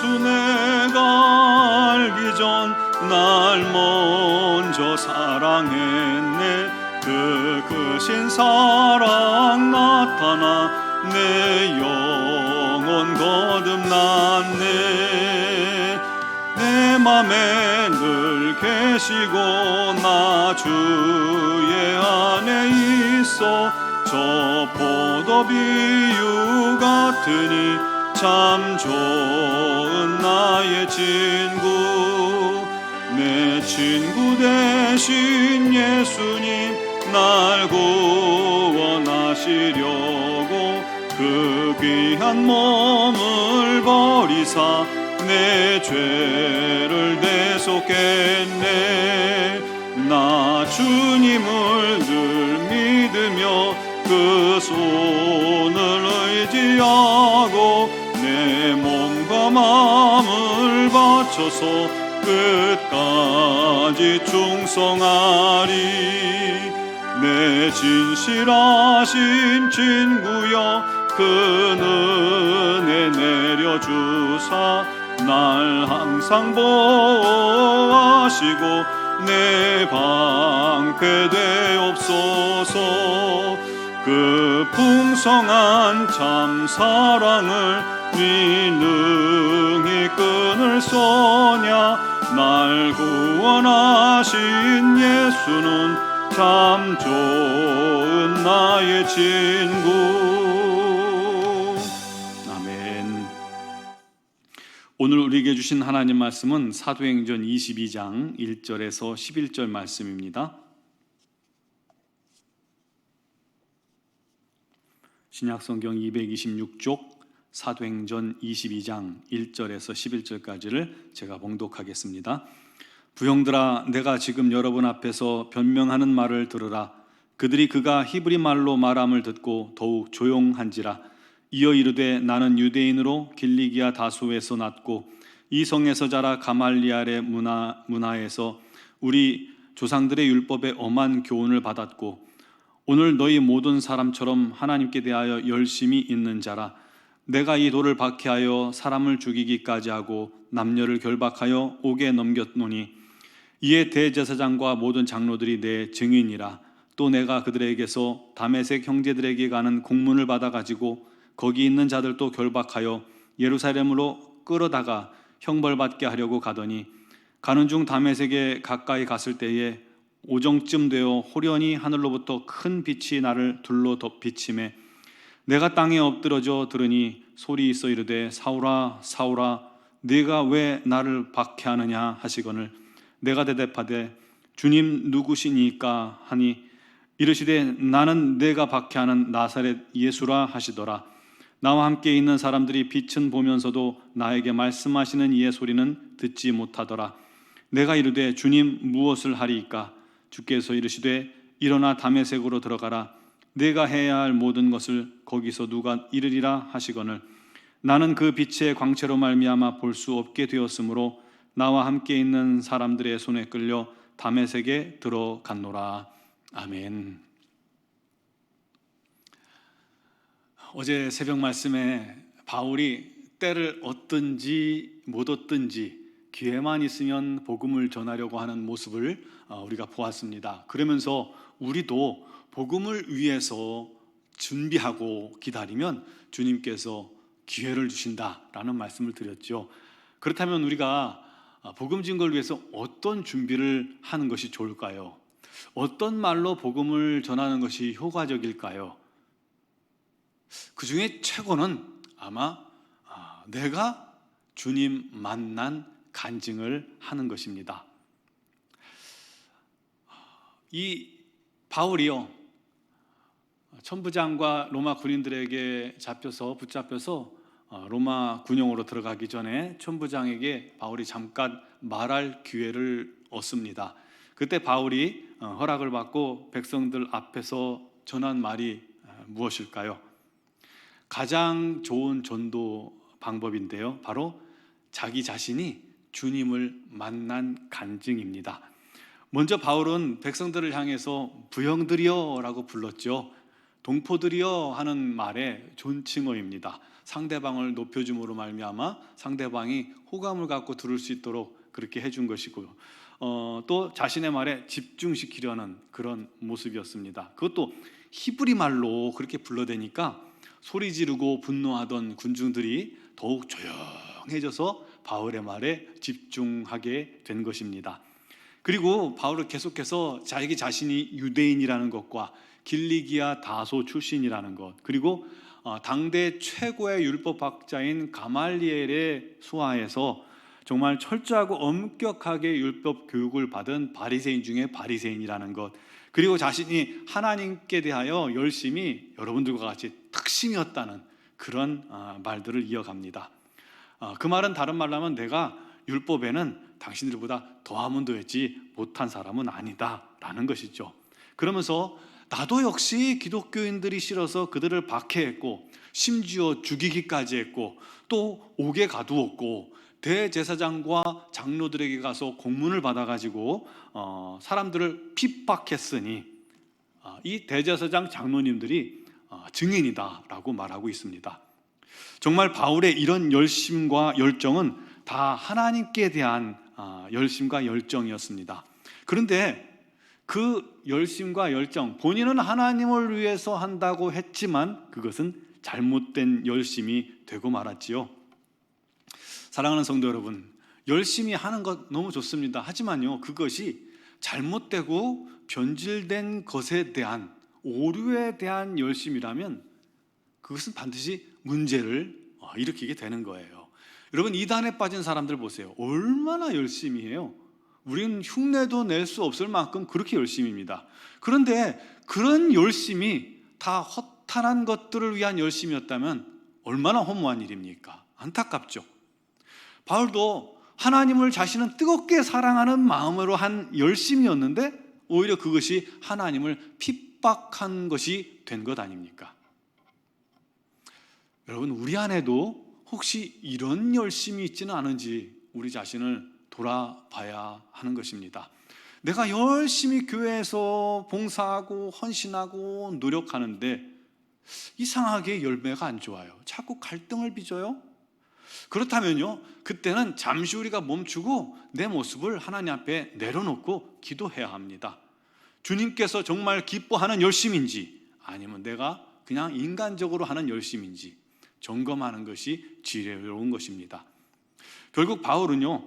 예수 내가 알기 전 날 먼저 사랑했네. 그 크신 사랑 나타나 내 영혼 거듭났네. 내 맘에 늘 계시고 나 주의 안에 있어 저 포도비유 같으니 참 좋은 나의 친구 내 친구 대신 예수님 날 구원하시려고 그 귀한 몸을 버리사 내 죄를 대속했네. 나 주님을 하고 내 몸과 마음을 바쳐서 끝까지 충성하리. 내 진실하신 친구여 그 은혜 내려주사 날 항상 보호하시고 내 방패 되옵소서 그 풍성한 참 사랑을 네 능히 끊을 소냐? 날 구원하신 예수는 참 좋은 나의 친구. 아멘. 오늘 우리에게 주신 하나님 말씀은 사도행전 22장 1절에서 11절 말씀입니다 신약성경 226쪽 사도행전 22장 1절에서 11절까지를 제가 봉독하겠습니다. 부형들아 내가 지금 여러분 앞에서 변명하는 말을 들으라 그들이 그가 히브리 말로 말함을 듣고 더욱 조용한지라 이어 이르되 나는 유대인으로 길리기아 다소에서 났고 이 성에서 자라 가말리알의 문화 문화에서 우리 조상들의 율법에 엄한 교훈을 받았고 오늘 너희 모든 사람처럼 하나님께 대하여 열심히 있는 자라. 내가 이 돌을 박해하여 사람을 죽이기까지 하고 남녀를 결박하여 옥에 넘겼노니 이에 대제사장과 모든 장로들이 내 증인이라. 또 내가 그들에게서 다메섹 형제들에게 가는 공문을 받아 가지고 거기 있는 자들도 결박하여 예루살렘으로 끌어다가 형벌받게 하려고 가더니 가는 중 다메섹에 가까이 갔을 때에 오정쯤 되어 호련히 하늘로부터 큰 빛이 나를 둘러 덮비침에 내가 땅에 엎드러져 들으니 소리 있어 이르되 사울아 사울아 네가 왜 나를 박해하느냐 하시거늘 내가 대답하되 주님 누구시니까 하니? 이르시되 나는 내가 박해하는 나사렛 예수라 하시더라. 나와 함께 있는 사람들이 빛은 보면서도 나에게 말씀하시는 이의 소리는 듣지 못하더라. 내가 이르되 주님 무엇을 하리이까 주께서 이르시되 일어나 담에색으로 들어가라. 내가 해야 할 모든 것을 거기서 누가 이르리라 하시거늘. 나는 그 빛의 광채로 말미암아 볼 수 없게 되었으므로 나와 함께 있는 사람들의 손에 끌려 담에색에 들어갔노라. 아멘. 어제 새벽 말씀에 바울이 때를 얻든지 못 얻든지 기회만 있으면 복음을 전하려고 하는 모습을 어, 우리가 보았습니다. 그러면서 우리도 복음을 위해서 준비하고 기다리면 주님께서 기회를 주신다라는 말씀을 드렸죠. 그렇다면 우리가 복음 증거를 위해서 어떤 준비를 하는 것이 좋을까요? 어떤 말로 복음을 전하는 것이 효과적일까요? 그 중에 최고는 아마 아, 내가 주님 만난 간증을 하는 것입니다. 이 바울이요 천부장과 로마 군인들에게 잡혀서 붙잡혀서 어, 로마 군용으로 들어가기 전에 천부장에게 바울이 잠깐 말할 기회를 얻습니다. 그때 바울이 어, 허락을 받고 백성들 앞에서 전한 말이 어, 무엇일까요? 가장 좋은 전도 방법인데요. 바로 자기 자신이 주님을 만난 간증입니다. 먼저 바울은 백성들을 향해서 부형들이여라고 불렀죠. 동포들이여 하는 말의 존칭어입니다. 상대방을 높여줌으로 말미암아 상대방이 호감을 갖고 들을 수 있도록 그렇게 해준 것이고요. 어, 또 자신의 말에 집중시키려는 그런 모습이었습니다. 그것도 히브리 말로 그렇게 불러대니까 소리 지르고 분노하던 군중들이 더욱 조용해져서 바울의 말에 집중하게 된 것입니다. 그리고 바울은 계속해서 자기 자신이 유대인이라는 것과 길리기아 다소 출신이라는 것 그리고 어, 당대 최고의 율법학자인 가말리엘의 수하에서 정말 철저하고 엄격하게 율법 교육을 받은 바리새인 중에 바리새인이라는 것 그리고 자신이 하나님께 대하여 열심히 여러분들과 같이 특심이었다는 그런 어, 말들을 이어갑니다. 어, 그 말은 다른 말로 하면 내가 율법에는 당신들보다 더하면 더했지 못한 사람은 아니다라는 것이죠. 그러면서 나도 역시 기독교인들이 싫어서 그들을 박해했고 심지어 죽이기까지 했고 또 옥에 가두었고 대제사장과 장로들에게 가서 공문을 받아가지고 어, 사람들을 핍박했으니 어, 이 대제사장 장로님들이 어, 증인이다라고 말하고 있습니다. 정말 바울의 이런 열심과 열정은 다 하나님께 대한 어, 열심과 열정이었습니다. 그런데 그 열심과 열정, 본인은 하나님을 위해서 한다고 했지만 그것은 잘못된 열심이 되고 말았지요. 사랑하는 성도 여러분, 열심히 하는 것 너무 좋습니다. 하지만요, 그것이 잘못되고 변질된 것에 대한 오류에 대한 열심이라면 그것은 반드시 문제를 어, 일으키게 되는 거예요. 여러분 이단에 빠진 사람들 보세요. 얼마나 열심히 해요. 우리는 흉내도 낼 수 없을 만큼 그렇게 열심입니다. 그런데 그런 열심이 다 허탄한 것들을 위한 열심이었다면 얼마나 허무한 일입니까? 안타깝죠. 바울도 하나님을 자신은 뜨겁게 사랑하는 마음으로 한 열심이었는데 오히려 그것이 하나님을 핍박한 것이 된 것 아닙니까? 여러분 우리 안에도 혹시 이런 열심이 있지는 않은지 우리 자신을 돌아봐야 하는 것입니다. 내가 열심히 교회에서 봉사하고 헌신하고 노력하는데 이상하게 열매가 안 좋아요. 자꾸 갈등을 빚어요. 그렇다면요, 그때는 잠시 우리가 멈추고 내 모습을 하나님 앞에 내려놓고 기도해야 합니다. 주님께서 정말 기뻐하는 열심인지 아니면 내가 그냥 인간적으로 하는 열심인지 점검하는 것이 지혜로운 것입니다. 결국 바울은요,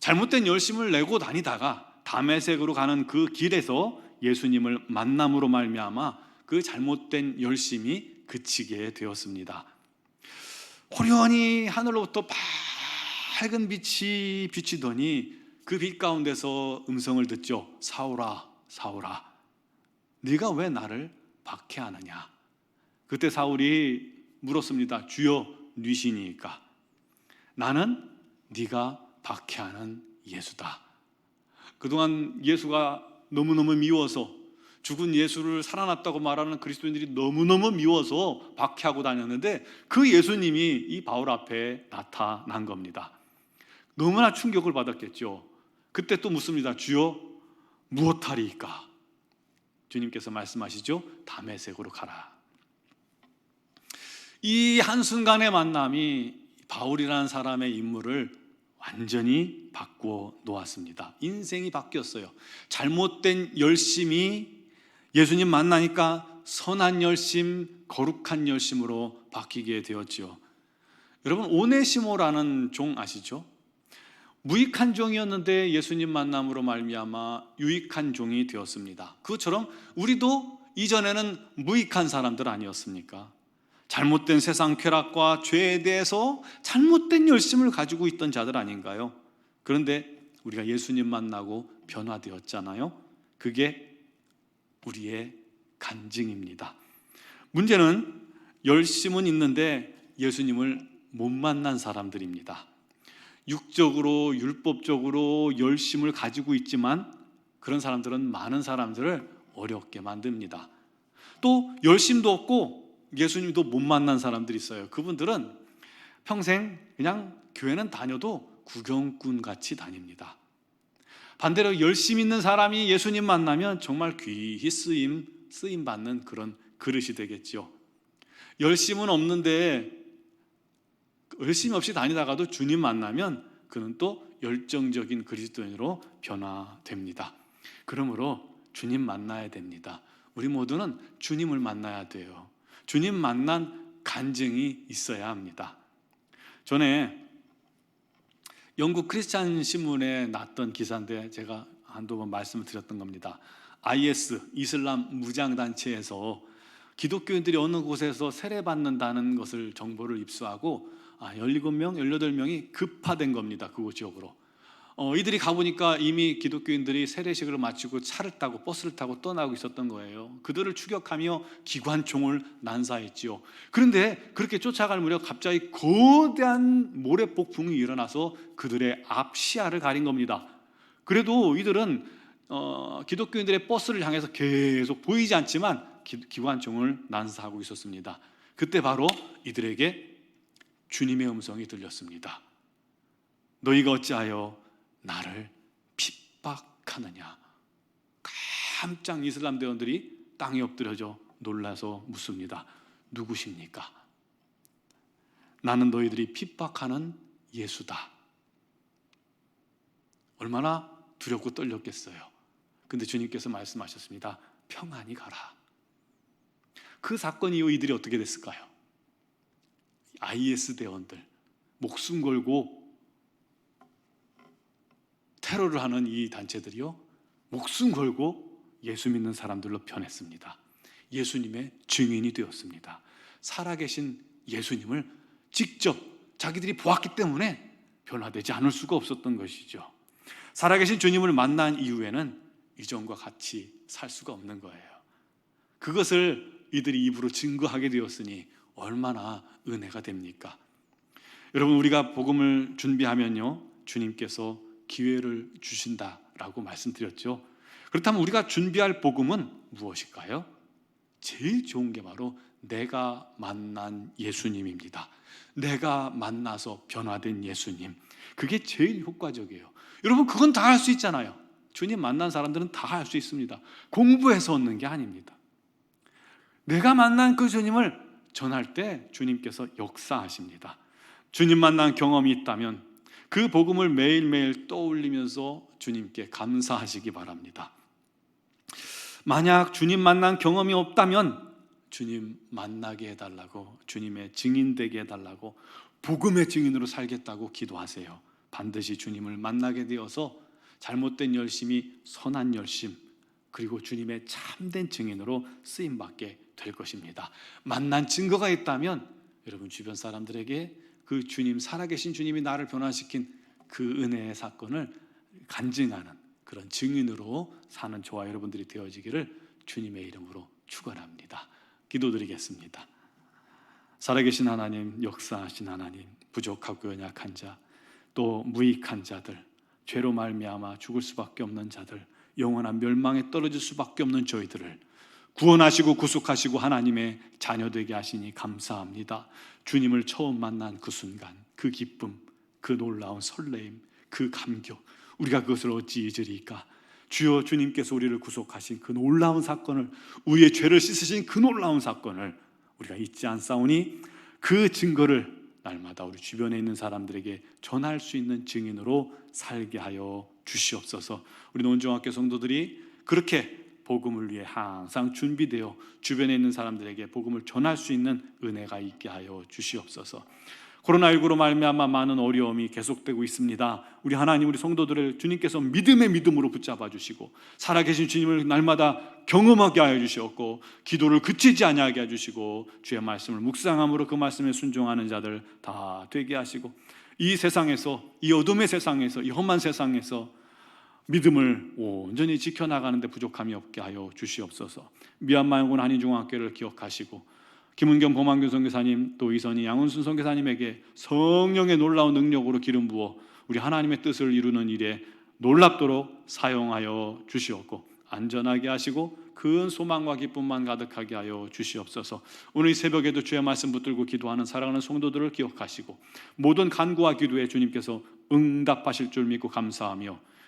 잘못된 열심을 내고 다니다가 담에색으로 가는 그 길에서 예수님을 만남으로 말미암아 그 잘못된 열심이 그치게 되었습니다. 호련히 하늘로부터 밝은 빛이 비치더니 그 빛 가운데서 음성을 듣죠. 사울아, 사울아, 네가 왜 나를 박해하느냐? 그때 사울이 물었습니다. 주여, 뉘시니까 나는 네가 박해하는 예수다. 그동안 예수가 너무너무 미워서 죽은 예수를 살아났다고 말하는 그리스도인들이 너무너무 미워서 박해하고 다녔는데 그 예수님이 이 바울 앞에 나타난 겁니다. 너무나 충격을 받았겠죠. 그때 또 묻습니다. 주여 무엇하리이까? 주님께서 말씀하시죠. 담에색으로 가라. 이 한순간의 만남이 바울이라는 사람의 인물을 완전히 바꾸어 놓았습니다. 인생이 바뀌었어요. 잘못된 열심이 예수님 만나니까 선한 열심, 거룩한 열심으로 바뀌게 되었지요. 여러분 오네시모라는 종 아시죠? 무익한 종이었는데 예수님 만남으로 말미암아 유익한 종이 되었습니다. 그것처럼 우리도 이전에는 무익한 사람들 아니었습니까? 잘못된 세상 쾌락과 죄에 대해서 잘못된 열심을 가지고 있던 자들 아닌가요? 그런데 우리가 예수님 만나고 변화되었잖아요. 그게 우리의 간증입니다. 문제는 열심은 있는데 예수님을 못 만난 사람들입니다. 육적으로 율법적으로 열심을 가지고 있지만 그런 사람들은 많은 사람들을 어렵게 만듭니다. 또 열심도 없고 예수님도 못 만난 사람들이 있어요. 그분들은 평생 그냥 교회는 다녀도 구경꾼 같이 다닙니다. 반대로 열심 있는 사람이 예수님 만나면 정말 귀히 쓰임 쓰임 받는 그런 그릇이 되겠죠. 열심은 없는데 열심 없이 다니다가도 주님 만나면 그는 또 열정적인 그리스도인으로 변화됩니다. 그러므로 주님 만나야 됩니다. 우리 모두는 주님을 만나야 돼요. 주님 만난 간증이 있어야 합니다. 전에 영국 크리스찬 신문에 났던 기사인데 제가 한두 번 말씀을 드렸던 겁니다. IS 이슬람 무장 단체에서 기독교인들이 어느 곳에서 세례받는다는 것을 정보를 입수하고 아, 17명, 18명이 급파된 겁니다. 그곳 지역으로. 어, 이들이 가보니까 이미 기독교인들이 세례식을 마치고 차를 타고 버스를 타고 떠나고 있었던 거예요. 그들을 추격하며 기관총을 난사했지요. 그런데 그렇게 쫓아갈 무렵 갑자기 거대한 모래폭풍이 일어나서 그들의 앞 시야를 가린 겁니다. 그래도 이들은 어, 기독교인들의 버스를 향해서 계속 보이지 않지만 기, 기관총을 난사하고 있었습니다. 그때 바로 이들에게 주님의 음성이 들렸습니다. 너희가 어찌하여 나를 핍박하느냐? 깜짝 이슬람 대원들이 땅에 엎드려져 놀라서 묻습니다. 누구십니까? 나는 너희들이 핍박하는 예수다. 얼마나 두렵고 떨렸겠어요. 근데 주님께서 말씀하셨습니다. 평안히 가라. 그 사건 이후 이들이 어떻게 됐을까요? IS 대원들 목숨 걸고 테러를 하는 이 단체들이요 목숨 걸고 예수 믿는 사람들로 변했습니다. 예수님의 증인이 되었습니다. 살아계신 예수님을 직접 자기들이 보았기 때문에 변화되지 않을 수가 없었던 것이죠. 살아계신 주님을 만난 이후에는 이전과 같이 살 수가 없는 거예요. 그것을 이들이 입으로 증거하게 되었으니 얼마나 은혜가 됩니까? 여러분 우리가 복음을 준비하면요 주님께서 기회를 주신다라고 말씀드렸죠. 그렇다면 우리가 준비할 복음은 무엇일까요? 제일 좋은 게 바로 내가 만난 예수님입니다. 내가 만나서 변화된 예수님. 그게 제일 효과적이에요. 여러분, 그건 다 할 수 있잖아요. 주님 만난 사람들은 다 할 수 있습니다. 공부해서 얻는 게 아닙니다. 내가 만난 그 주님을 전할 때 주님께서 역사하십니다. 주님 만난 경험이 있다면 그 복음을 매일매일 떠올리면서 주님께 감사하시기 바랍니다. 만약 주님 만난 경험이 없다면 주님 만나게 해달라고 주님의 증인 되게 해달라고 복음의 증인으로 살겠다고 기도하세요. 반드시 주님을 만나게 되어서 잘못된 열심이 선한 열심 그리고 주님의 참된 증인으로 쓰임 받게 될 것입니다. 만난 증거가 있다면 여러분 주변 사람들에게 그 주님 살아계신 주님이 나를 변화시킨 그 은혜의 사건을 간증하는 그런 증인으로 사는 저와 여러분들이 되어지기를 주님의 이름으로 축원합니다. 기도드리겠습니다. 살아계신 하나님, 역사하신 하나님, 부족하고 연약한 자, 또 무익한 자들, 죄로 말미암아 죽을 수밖에 없는 자들, 영원한 멸망에 떨어질 수밖에 없는 저희들을 구원하시고 구속하시고 하나님의 자녀 되게 하시니 감사합니다. 주님을 처음 만난 그 순간, 그 기쁨, 그 놀라운 설레임, 그 감격, 우리가 그것을 어찌 잊으리까? 주여 주님께서 우리를 구속하신 그 놀라운 사건을 우리의 죄를 씻으신 그 놀라운 사건을 우리가 잊지 않사오니 그 증거를 날마다 우리 주변에 있는 사람들에게 전할 수 있는 증인으로 살게 하여 주시옵소서. 우리 논정학교 성도들이 그렇게 복음을 위해 항상 준비되어 주변에 있는 사람들에게 복음을 전할 수 있는 은혜가 있게 하여 주시옵소서. 코로나19로 말미암아 많은 어려움이 계속되고 있습니다. 우리 하나님 우리 성도들을 주님께서 믿음의 믿음으로 붙잡아 주시고 살아계신 주님을 날마다 경험하게 하여 주시었고 기도를 그치지 아니하게 해 주시고 주의 말씀을 묵상함으로 그 말씀에 순종하는 자들 다 되게 하시고 이 세상에서 이 어둠의 세상에서 이 험한 세상에서 믿음을 온전히 지켜나가는데 부족함이 없게 하여 주시옵소서. 미얀마연군 한인중학교를 기억하시고 김은경 범한균 선교사님 또 이선희 양은순 선교사님에게 성령의 놀라운 능력으로 기름 부어 우리 하나님의 뜻을 이루는 일에 놀랍도록 사용하여 주시옵고 안전하게 하시고 큰 소망과 기쁨만 가득하게 하여 주시옵소서. 오늘 이 새벽에도 주의 말씀 붙들고 기도하는 사랑하는 성도들을 기억하시고 모든 간구와 기도에 주님께서 응답하실 줄 믿고 감사하며